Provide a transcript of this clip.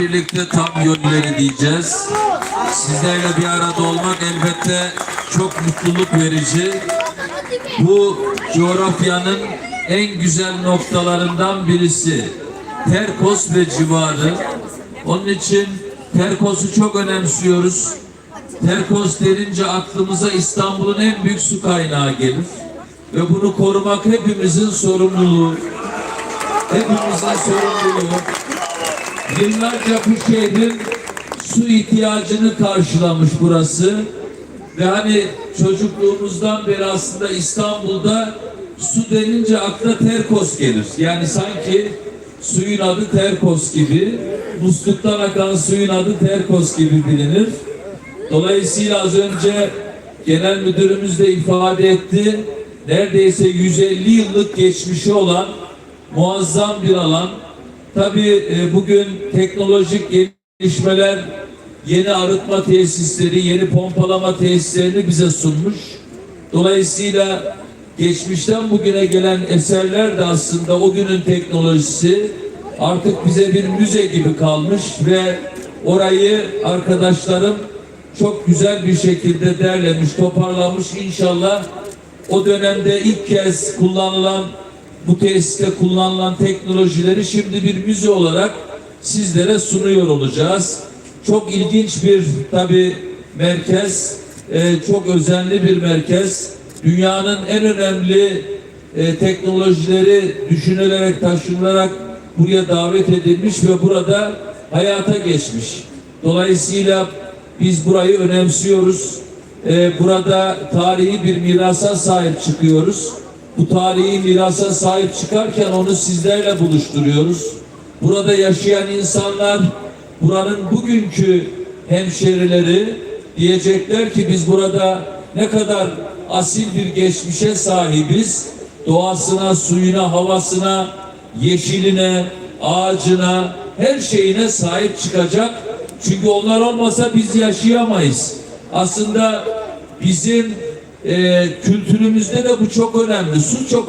Birlikte tam yönleri diyeceğiz. Sizlerle bir arada olmak elbette çok mutluluk verici. Bu coğrafyanın en güzel noktalarından birisi. Terkos ve civarı. Onun için Terkos'u çok önemsiyoruz. Terkos denince aklımıza İstanbul'un en büyük su kaynağı gelir. Ve bunu korumak hepimizin sorumluluğu. Hepimizin sorumluluğu. Yıllarca bu şehrin su ihtiyacını karşılamış burası. Ve hani çocukluğumuzdan beri aslında İstanbul'da su denince akla Terkos gelir. Yani sanki suyun adı Terkos gibi, musluktan akan suyun adı Terkos gibi bilinir. Dolayısıyla az önce genel müdürümüz de ifade etti. Neredeyse 150 yıllık geçmişi olan muazzam bir alan. Tabii e, bugün teknolojik gelişmeler yeni arıtma tesisleri, yeni pompalama tesislerini bize sunmuş. Dolayısıyla geçmişten bugüne gelen eserler de aslında o günün teknolojisi artık bize bir müze gibi kalmış ve orayı arkadaşlarım çok güzel bir şekilde derlemiş, toparlamış. İnşallah o dönemde ilk kez kullanılan bu tesiste kullanılan teknolojileri şimdi bir müze olarak sizlere sunuyor olacağız. Çok ilginç bir tabi merkez, e, çok özenli bir merkez. Dünyanın en önemli e, teknolojileri düşünülerek, taşınılarak buraya davet edilmiş ve burada hayata geçmiş. Dolayısıyla biz burayı önemsiyoruz. Ee, burada tarihi bir mirasa sahip çıkıyoruz. Bu tarihi mirasa sahip çıkarken onu sizlerle buluşturuyoruz. Burada yaşayan insanlar, buranın bugünkü hemşerileri diyecekler ki biz burada ne kadar asil bir geçmişe sahibiz. Doğasına, suyuna, havasına, yeşiline, ağacına, her şeyine sahip çıkacak. Çünkü onlar olmasa biz yaşayamayız. Aslında bizim e, kültürümüzde de bu çok önemli. Su çok önemli.